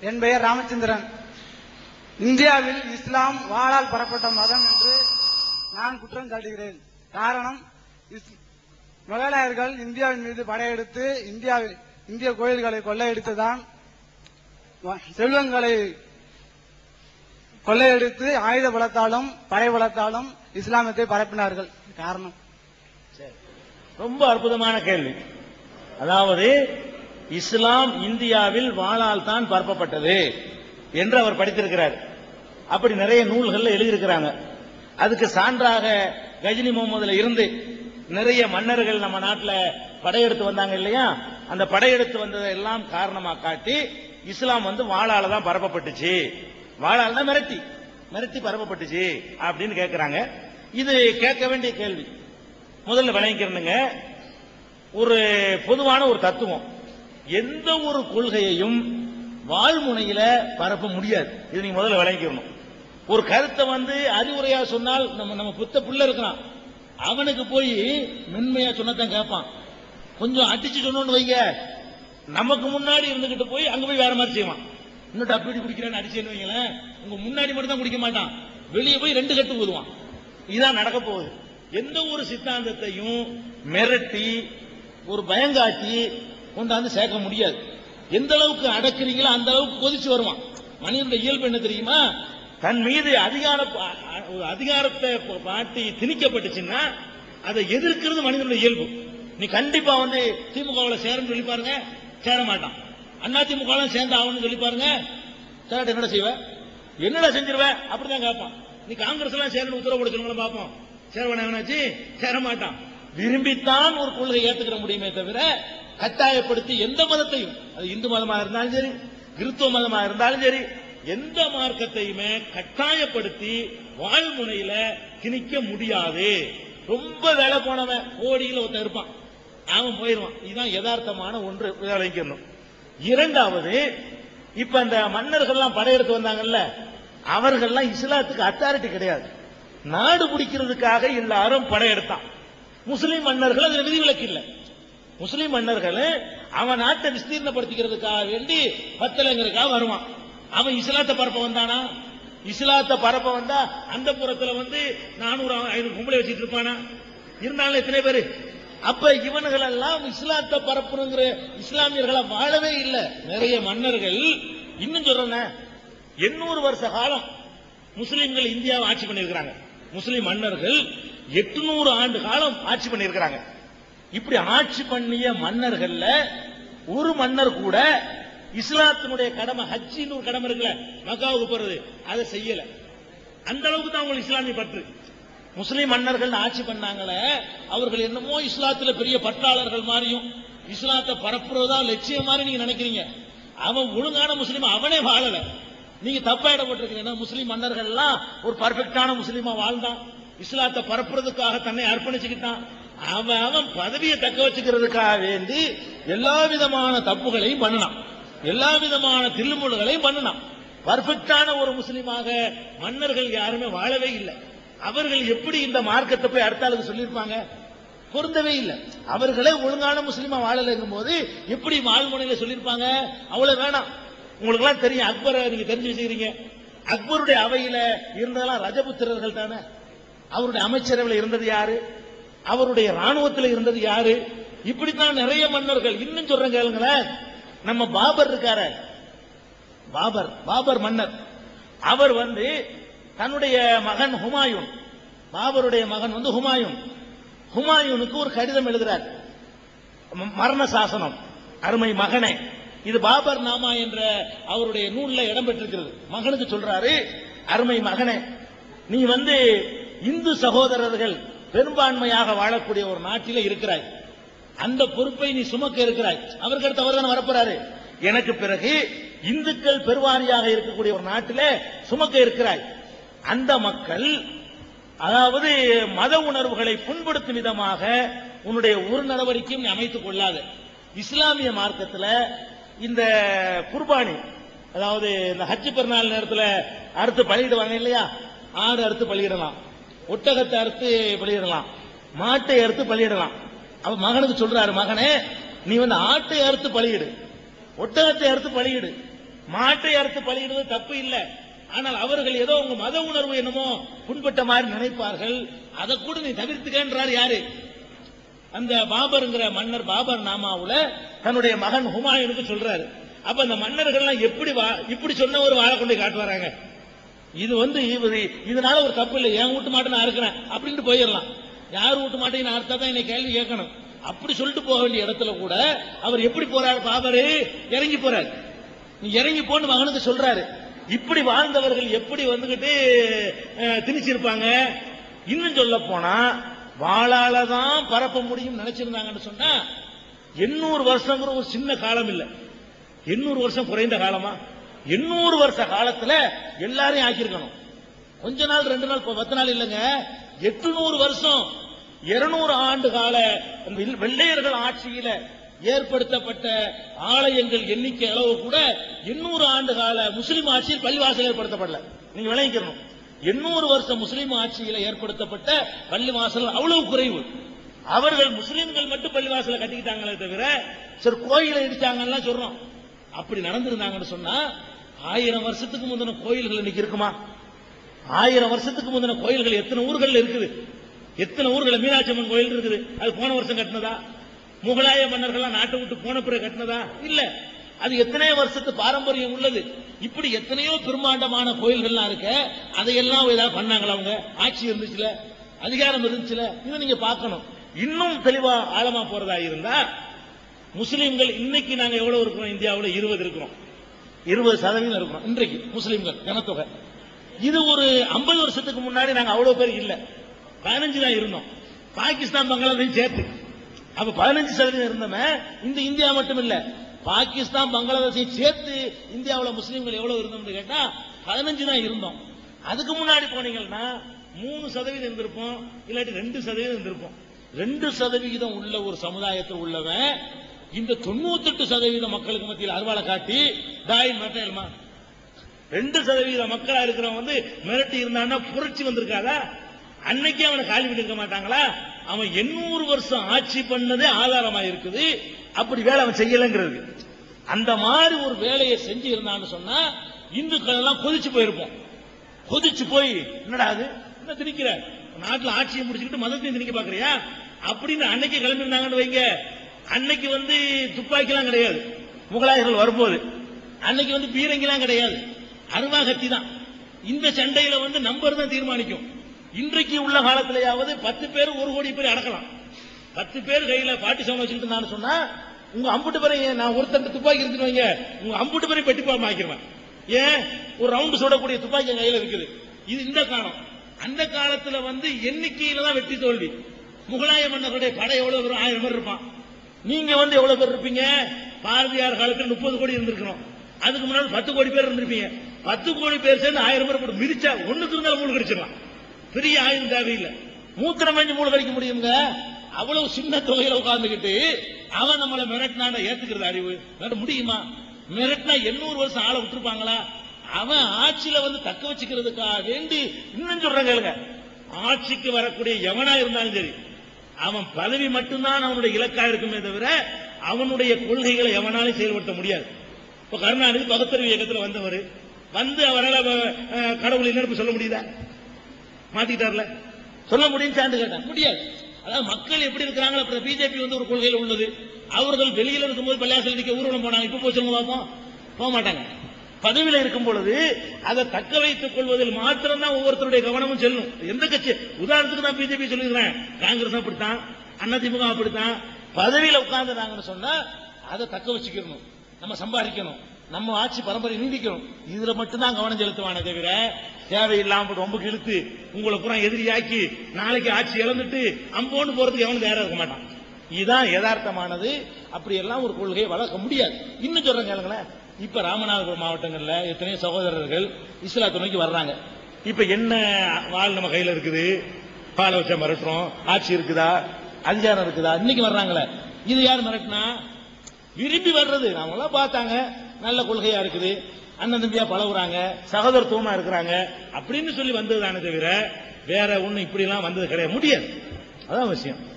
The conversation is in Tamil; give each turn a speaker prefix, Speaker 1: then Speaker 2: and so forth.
Speaker 1: என் பெயர் ராமச்சந்திரன். இந்தியாவில் இஸ்லாம் வாளால் பெறப்பட்ட மதம் என்று நான் குற்றம் சாட்டுகிறேன். காரணம் இஸ்- முகலாயர்கள் இந்தியாவின் மீது படையெடுத்து இந்தியாவில் இந்திய கோயில்களை கொள்ளையடித்துதான் செல்வங்களை கொள்ளையடித்து ஆயுத பலத்தாலும் படை பலத்தாலும் இஸ்லாமத்தை பரப்பினார்கள். காரணம்.
Speaker 2: ரொம்ப அற்புதமான கேள்வி. அதாவது இஸ்லாம் இந்தியாவில் வாளால் தான் பரப்பப்பட்டது என்று அவர் படித்திருக்கிறார். அப்படி நிறைய நூல்கள் எழுதியிருக்கிறாங்க. அதுக்கு சான்றாக கஜினி முகமதுல இருந்து நிறைய மன்னர்கள் நம்ம நாட்டில் படையெடுத்து வந்தாங்க இல்லையா? அந்த படையெடுத்து வந்ததை எல்லாம் காரணமா காட்டி இஸ்லாம் வந்து வாழால தான் பரப்பப்பட்டுச்சு. வாழால தான் மிரட்டி மிரட்டி பரப்பப்பட்டுச்சு அப்படின்னு கேட்கிறாங்க இது கேட்க வேண்டிய கேள்வி. முதல்ல விளங்கிக்கிறனுங்க ஒரு பொதுவான ஒரு தத்துவம். எந்த ஒரு கொள்கையையும் வாழ்முனையில பரப்ப முடியாது. இது நீங்க முதல்ல விளங்கிக்கணும். ஒரு கருத்தை வந்து அறிவுரையா சொன்னால் நம்ம நம்ம புத்த புள்ள இருக்கிறான் அவனுக்கு போய் மென்மையா சொன்னதான் கேட்பான். கொஞ்சம் அடிச்சு சொன்னோன்னு வைங்க. நமக்கு முன்னாடி இருந்துகிட்டு போய் அங்க போய் வேற மாதிரி செய்வான். இன்னும் டப்பீடி குடிக்கிறேன்னு அடிச்சேன்னு வைங்களேன். உங்க முன்னாடி மட்டும் தான் குடிக்க மாட்டான். வெளியே போய் ரெண்டு கட்டு ஊதுவான். இதான் நடக்க போகுது. எந்த ஒரு சித்தாந்தத்தையும் மிரட்டி ஒரு பயங்காட்டி கொண்டாந்து சேர்க்க முடியாது. எந்த அளவுக்கு அடக்குறீங்களோ அந்த அளவுக்கு கொதிச்சு வருவான். மனிதனுடைய இயல்பு என்ன தெரியுமா? தன் மீது அதிகார அதிகாரத்தை பாட்டி திணிக்கப்பட்டுச்சுன்னா அதை எதிர்க்கிறது மனிதனுடைய இயல்பு. நீ கண்டிப்பா வந்து திமுகவில் சேரன்னு சொல்லி பாருங்க சேர மாட்டான். அண்ணா திமுக சேர்ந்து ஆகணும்னு சொல்லி பாருங்க சேரட்ட என்னடா செய்வ? என்னடா செஞ்சிருவ? அப்படிதான் கேட்பான். நீ காங்கிரஸ் எல்லாம் சேரணும் உத்தரவு கொடுக்கணும் பார்ப்போம் சேரவன எவனாச்சு? சேர மாட்டான். விரும்பித்தான் ஒரு கொள்கை ஏத்துக்கிற முடியுமே தவிர கட்டாயப்படுத்தி எந்த மதத்தையும் அது இந்து மதமா இருந்தாலும் சரி கிறிஸ்துவ மதமா இருந்தாலும் சரி எந்த மார்க்கத்தையுமே கட்டாயப்படுத்தி வாழ்முனையில திணிக்க முடியாது. ரொம்ப வேலை போனவன் கோடியில் ஒருத்தன் இருப்பான். அவன் போயிருவான் இதுதான் யதார்த்தமான ஒன்று விளைக்கணும் இரண்டாவது இப்ப அந்த மன்னர்கள்லாம் படையெடுத்து வந்தாங்கல்ல அவர்கள்லாம் இஸ்லாத்துக்கு அத்தாரிட்டி கிடையாது. நாடு பிடிக்கிறதுக்காக எல்லாரும் படையெடுத்தான். முஸ்லிம் மன்னர்கள் அதுல விதிவிலக்கு இல்லை. முஸ்லிம் மன்னர்கள் அவன் நாட்டை விஸ்தீர்ணப்படுத்திக்கிறதுக்காக வேண்டி பத்தலைங்கிறதுக்காக வருவான். அவன் இஸ்லாத்தை பரப்ப வந்தானா? இஸ்லாத்தை பரப்ப வந்தா அந்த புறத்துல வந்து நானூறு ஐநூறு கும்பலை வச்சுட்டு இருப்பானா? இருந்தாலும் எத்தனை பேரு? அப்ப இவன்கள் எல்லாம் இஸ்லாத்தை பரப்பணுங்கிற இஸ்லாமியர்களை வாழவே இல்லை. நிறைய மன்னர்கள் இன்னும் சொல்றேன் எண்ணூறு வருஷ காலம் முஸ்லிம்கள் இந்தியாவை ஆட்சி பண்ணியிருக்கிறாங்க. முஸ்லிம் மன்னர்கள் எட்டுநூறு ஆண்டு காலம் ஆட்சி பண்ணியிருக்கிறாங்க. இப்படி ஆட்சி பண்ணிய மன்னர்கள்ல ஒரு மன்னர் கூட இஸ்லாத்தினுடைய கடமை ஹஜ்ஜின்னு ஒரு கடமை இருக்குல்ல மக்காவுக்கு போறது அதை செய்யல. அந்த அளவுக்கு தான் அவங்களுக்கு இஸ்லாமிய பற்று. முஸ்லிம் மன்னர்கள் ஆட்சி பண்ணாங்களே அவர்கள் என்னமோ இஸ்லாத்துல பெரிய பற்றாளர்கள் மாதிரியும் இஸ்லாத்தை பரப்புறதா லட்சியம் மாதிரி நீங்க நினைக்கிறீங்க. அவன் ஒழுங்கான முஸ்லீம் அவனே வாழல. நீங்க தப்பா இடப்பட்டிருக்கீங்க முஸ்லீம் மன்னர்கள் எல்லாம் ஒரு பர்ஃபெக்டான முஸ்லீமா வாழ்ந்தான். இஸ்லாத்தை பரப்புறதுக்காக தன்னை அர்ப்பணிச்சுக்கிட்டான். அவன் அவன் பதவியை தக்க வச்சுக்கிறதுக்காக வேண்டி எல்லா விதமான தப்புகளையும் பண்ணலாம் எல்லா விதமான தில்லுமுள்ளுகளையும் பண்ணலாம் பர்ஃபெக்டான ஒரு முஸ்லீமாக மன்னர்கள் யாருமே வாழவே இல்லை. அவர்கள் எப்படி இந்த மார்க்கத்தை போய் அடுத்த ஆளுக்கு சொல்லியிருப்பாங்க? பொருந்தவே இல்லை. அவர்களே ஒழுங்கான முஸ்லீமா வாழலைங்கும் போது எப்படி மால்முனையில சொல்லியிருப்பாங்க? அவ்வளவு வேணாம். உங்களுக்கு எல்லாம் தெரியும் அக்பரை நீங்க தெரிஞ்சு வச்சுக்கிறீங்க. அக்பருடைய அவையில இருந்ததெல்லாம் ரஜபுத்திரர்கள் தானே. அவருடைய அமைச்சரவையில் இருந்தது யாரு? அவருடைய ராணுவத்தில் இருந்தது யாரு? இப்படித்தான் நிறைய மன்னர்கள். இன்னும் சொல்றேன் கேளுங்களேன். நம்ம பாபர் இருக்கார. பாபர் பாபர் மன்னர். அவர் வந்து தன்னுடைய மகன் ஹுமாயூன். பாபருடைய மகன் வந்து ஹுமாயூன். ஹுமாயூனுக்கு ஒரு கடிதம் எழுதுறார். மரண சாசனம் அருமை மகனே. இது பாபர் நாமா என்ற அவருடைய நூல்ல இடம்பெற்றிருக்கிறது மகனுக்கு சொல்றாரு அருமை மகனே நீ வந்து இந்து சகோதரர்கள் பெரும்பான்மையாக வாழக்கூடிய ஒரு நாட்டில இருக்கிறாய். அந்த பொறுப்பை நீ சுமக்க இருக்கிறாய். அவருக்கு அடுத்து அவர் தானே வரப்போறாரு. எனக்கு பிறகு இந்துக்கள் பெருவாரியாக இருக்கக்கூடிய ஒரு நாட்டில சுமக்க இருக்கிறாய். அந்த மக்கள் அதாவது மத உணர்வுகளை புண்படுத்தும் விதமாக உன்னுடைய ஒரு நடவடிக்கையும் நீ அமைத்துக் கொள்ளாத. இஸ்லாமிய மார்க்கத்தில் இந்த குர்பானி அதாவது இந்த ஹஜ் பெருநாள் நேரத்தில் அறுத்து பலியிடுவாங்க இல்லையா? ஆடு அறுத்து பலியிடலாம். ஒட்டகத்தை அறுத்து பலியிடலாம். மாட்டை அறுத்து பலியிடலாம். அவ மகனுக்கு சொல்றாரு மகனே நீ வந்து ஆட்டை அறுத்து பலியிடு. ஒட்டகத்தை அறுத்து பலியிடு. மாட்டை அறுத்து பலியிடுவது தப்பு இல்லை. ஆனால் அவர்கள் ஏதோ உங்க மத உணர்வு என்னமோ புண்பட்ட மாதிரி நினைப்பார்கள். அதை கூட நீ தவிர்த்துக்கன்றார் யாரு? அந்த பாபருங்கிற மன்னர் பாபர் நாமாவுல தன்னுடைய மகன் ஹுமாயூனுக்கு சொல்றாரு. அப்ப அந்த மன்னர்கள்லாம் எப்படி வா- இப்படி சொன்ன ஒரு வாழை கொண்டு காட்டு வராங்க இது வந்து இவரு இதனால ஒரு தப்பு இல்லை. என் வீட்டு மாட்டை நான் இருக்கிறேன் அப்படின்ட்டு போயிடலாம். யார் வீட்டு மாட்டையும் நான் அறுத்தா தான் என்னை கேள்வி கேட்கணும். அப்படி சொல்லிட்டு போக வேண்டிய இடத்துல கூட அவர் எப்படி போறாரு? பாபரு இறங்கி போறாரு. நீ இறங்கி போன்னு மகனுக்கு சொல்றாரு. இப்படி வாழ்ந்தவர்கள் எப்படி வந்துகிட்டு திணிச்சிருப்பாங்க? இன்னும் சொல்ல போனா வாழால தான் பரப்ப முடியும் நினைச்சிருந்தாங்கன்னு சொன்னா எண்ணூறு வருஷங்கிற ஒரு சின்ன காலம் இல்லை. எண்ணூறு வருஷம் குறைந்த காலமா? எண்ணூறு வருஷ காலத்துல எல்லாரையும் ஆக்கியிருக்கணும். கொஞ்ச நாள் ரெண்டு நாள் பத்து நாள் இல்லைங்க. எட்டுநூறு வருஷம் இருநூறு ஆண்டு கால வெள்ளையர்கள் ஆட்சியில ஏற்படுத்தப்பட்ட ஆலயங்கள் எண்ணிக்கை அளவு கூட எண்ணூறு ஆண்டு கால முஸ்லிம் ஆட்சியில் பள்ளிவாசல் ஏற்படுத்தப்படல. நீங்க விளங்கிக்கணும். எண்ணூறு வருஷம் முஸ்லிம் ஆட்சியில ஏற்படுத்தப்பட்ட பள்ளிவாசல் அவ்வளவு குறைவு. அவர்கள் முஸ்லிம்கள் மட்டும் பள்ளிவாசலை கட்டிக்கிட்டாங்களே தவிர சரி கோயிலை இடிச்சாங்கன்னு சொல்றோம். அப்படி நடந்திருந்தாங்கன்னு சொன்னா ஆயிரம் வருஷத்துக்கு முந்தின கோயில்கள் இன்னைக்கு இருக்குமா? ஆயிரம் வருஷத்துக்கு முந்தின கோயில்கள் எத்தனை ஊர்கள் இருக்குது? எத்தனை ஊர்கள் மீனாட்சி அம்மன் கோயில் இருக்குது? அது போன வருஷம் கட்டினதா? முகலாய மன்னர்கள்லாம் நாட்டை விட்டு போன பிறகு கட்டினதா? இல்ல. அது எத்தனையோ வருஷத்து பாரம்பரியம் உள்ளது. இப்படி எத்தனையோ பெருமாண்டமான கோயில்கள்லாம் இருக்க அதையெல்லாம் ஏதாவது பண்ணாங்களா அவங்க? ஆட்சி இருந்துச்சுல? அதிகாரம் இருந்துச்சுல? இதை நீங்க பார்க்கணும். இன்னும் தெளிவா ஆழமா போறதா இருந்தா முஸ்லிம்கள் இன்னைக்கு நாங்க எவ்வளவு இருக்கிறோம்? இந்தியாவில் இருபது இருக்கிறோம். இருபது சதவீதம் இருக்கணும். இன்றைக்கு முஸ்லீம்கள் ஜனத்தொகை. இது ஒரு 50 வருஷத்துக்கு முன்னாடி நாங்க அவ்வளவு பேர் இல்ல. பதினஞ்சு தான் இருந்தோம். பாகிஸ்தான் பங்களாதேஷ் சேர்த்து. அப்ப பதினஞ்சு சதவீதம் இருந்தவன் இந்த இந்தியா மட்டும் இல்ல. பாகிஸ்தான் பங்களாதேஷையும் சேர்த்து இந்தியாவில் முஸ்லீம்கள் எவ்வளவு இருந்தோம்னு கேட்டா பதினஞ்சு தான் இருந்தோம். அதுக்கு முன்னாடி போனீங்கன்னா மூணு சதவீதம் இருந்திருப்போம் இல்லாட்டி ரெண்டு சதவீதம் இருந்திருப்போம். ரெண்டு சதவிகிதம் உள்ள ஒரு சமுதாயத்தில் உள்ளவன் இந்த தொண்ணூத்தெட்டு சதவீத மக்களுக்கு மத்தியில் அறுவாலை காட்டி தாயின் மட்டையல்மா ரெண்டு சதவீத மக்களா இருக்கிறவன் வந்து மிரட்டி இருந்தான்னா புரட்சி வந்திருக்காதா? அன்னைக்கு அவனை காலி இருக்க மாட்டாங்களா? அவன் எண்ணூறு வருஷம் ஆட்சி பண்ணதே ஆதாரமா இருக்குது அப்படி வேலை அவன் செய்யலங்கிறது. அந்த மாதிரி ஒரு வேலையை செஞ்சு இருந்தான்னு சொன்னா இந்துக்கள் எல்லாம் கொதிச்சு போயிருப்போம். கொதிச்சு போய் என்னடா அது? என்ன திணிக்கிற? நாட்டில் ஆட்சியை முடிச்சுக்கிட்டு மதத்தையும் திணிக்க பாக்குறியா? அப்படின்னு அன்னைக்கு கிளம்பியிருந்தாங்கன்னு வைங்க. அன்னைக்கு வந்து துப்பாக்கிலாம் கிடையாது. முகலாயர்கள் வரும்போது. அன்னைக்கு வந்து பீரங்கிலாம் கிடையாது. அருவாகத்தி தான் இந்த சண்டையில வந்து நம்பர் தான் தீர்மானிக்கும். இன்றைக்கு உள்ள காலத்திலேயாவது பத்து பேர் ஒரு கோடி பேர் அடக்கலாம். பத்து பேர் கையில பாட்டி சவன் வச்சுக்கிட்டு நான் சொன்னா உங்க அம்புட்டு பேரையும் நான் ஒருத்தன் துப்பாக்கி இருந்துட்டு வைங்க? உங்க அம்புட்டு பேரை பெட்டி பாம்பு ஆக்கிடுவேன் ஏன்? ஒரு ரவுண்டு சுடக்கூடிய துப்பாக்கி என் கையில இருக்குது. இது இந்த காலம். அந்த காலத்துல வந்து எண்ணிக்கையில தான் வெற்றி தோல்வி. முகலாய மன்னர்களுடைய படை எவ்வளவு பேர் ஆயிரம் பேர் இருப்பான். நீங்க வந்து எவ்வளவு பேர் இருப்பீங்க? பாரதியார் காலத்தில் முப்பது கோடி இருந்திருக்கணும். அதுக்கு முன்னாடி பத்து கோடி பேர் இருந்திருப்பீங்க. பத்து கோடி பேர் சேர்ந்து ஆயிரம் பேர் கூட மிதிச்சா ஒண்ணுக்கு இருந்தாலும் மூணு கிடைச்சிடலாம். பெரிய ஆயுதம் தேவையில்லை. மூத்திரம் வேண்டி மூணு கடிக்க முடியுங்க அவ்வளவு சின்ன தொகையில உட்கார்ந்துக்கிட்டு அவன் நம்மளை மிரட்டினான ஏத்துக்கிறது அறிவு. மிரட்ட முடியுமா? மிரட்டினா எண்ணூறு வருஷம் ஆளை விட்டுருப்பாங்களா? அவன் ஆட்சியில வந்து தக்க வச்சுக்கிறதுக்காக வேண்டி இன்னும் சொல்றாங்க கேளுங்க. ஆட்சிக்கு வரக்கூடிய எவனா இருந்தாலும் சரி அவன் பதவி மட்டும்தான் அவனுடைய இலக்கா இருக்குமே தவிர அவனுடைய கொள்கைகளை எவனாலும் செயல்படுத்த முடியாது. இப்ப கருணாநிதி பகுத்தறிவு இயக்கத்தில் வந்தவர். வந்து அவரால் கடவுள் என்னென்னு சொல்ல முடியுதா? மாத்திட்டார்ல சொல்ல முடியும் சான்று கேட்டான் முடியாது. அதாவது மக்கள் எப்படி இருக்கிறாங்களோ அப்புறம் பிஜேபி வந்து ஒரு கொள்கையில் உள்ளது. அவர்கள் வெளியில் இருக்கும்போது பள்ளியாசல் நிக்க ஊர்வலம் போனாங்க இப்ப போய் சொல்லுங்க பார்ப்போம் போக மாட்டாங்க. பதவியில் இருக்கும் பொழுது அதை தக்க வைத்துக் கொள்வதில் மாத்திரம்தான் ஒவ்வொருத்தருடைய கவனமும் செல்லும். எந்த கட்சி? உதாரணத்துக்கு தான் பிஜேபி சொல்லியிருக்கிறேன். காங்கிரஸ் அப்படித்தான் அதிமுக அப்படித்தான். பதவியில உட்கார்ந்துட்டாங்கன்னு சொன்னா அதை தக்க வச்சுக்கணும் நம்ம சம்பாதிக்கணும். நம்ம ஆட்சி பரம்பரை நீடிக்கணும். இதுல மட்டும்தான் கவனம் செலுத்துவானே தவிர தேவையில்லாம ரொம்ப இழுத்து உங்களை பூரா எதிரியாக்கி நாளைக்கு ஆட்சி இழந்துட்டு அம்போன்னு போறதுக்கு எவனும் தயாரா இருக்க மாட்டான். இதுதான் யதார்த்தமானது. அப்படி எல்லாம் ஒரு கொள்கையை வளர்க்க முடியாது. இன்னும் சொல்றேன் கேளுங்களேன். இப்ப ராமநாதபுரம் மாவட்டங்கள்ல எத்தனையோ சகோதரர்கள் இஸ்லா துணைக்கு வர்றாங்க. இப்ப என்ன வாழ் நம்ம கையில இருக்குது? பாலை வச்ச மிரட்டுறோம். ஆட்சி இருக்குதா? அதிகாரம் இருக்குதா? இன்னைக்கு வர்றாங்களே. இது யார் மிரட்டினா? விரும்பி வர்றது. அவங்களாம் பார்த்தாங்க. நல்ல கொள்கையா இருக்குது. அண்ணன் தம்பியா பழகுறாங்க. சகோதரத்துவமா இருக்கிறாங்க. அப்படின்னு சொல்லி வந்ததுதானே தவிர வேற ஒன்றும் இப்படி எல்லாம் வந்தது கிடையாது. முடியாது. அதான் விஷயம்.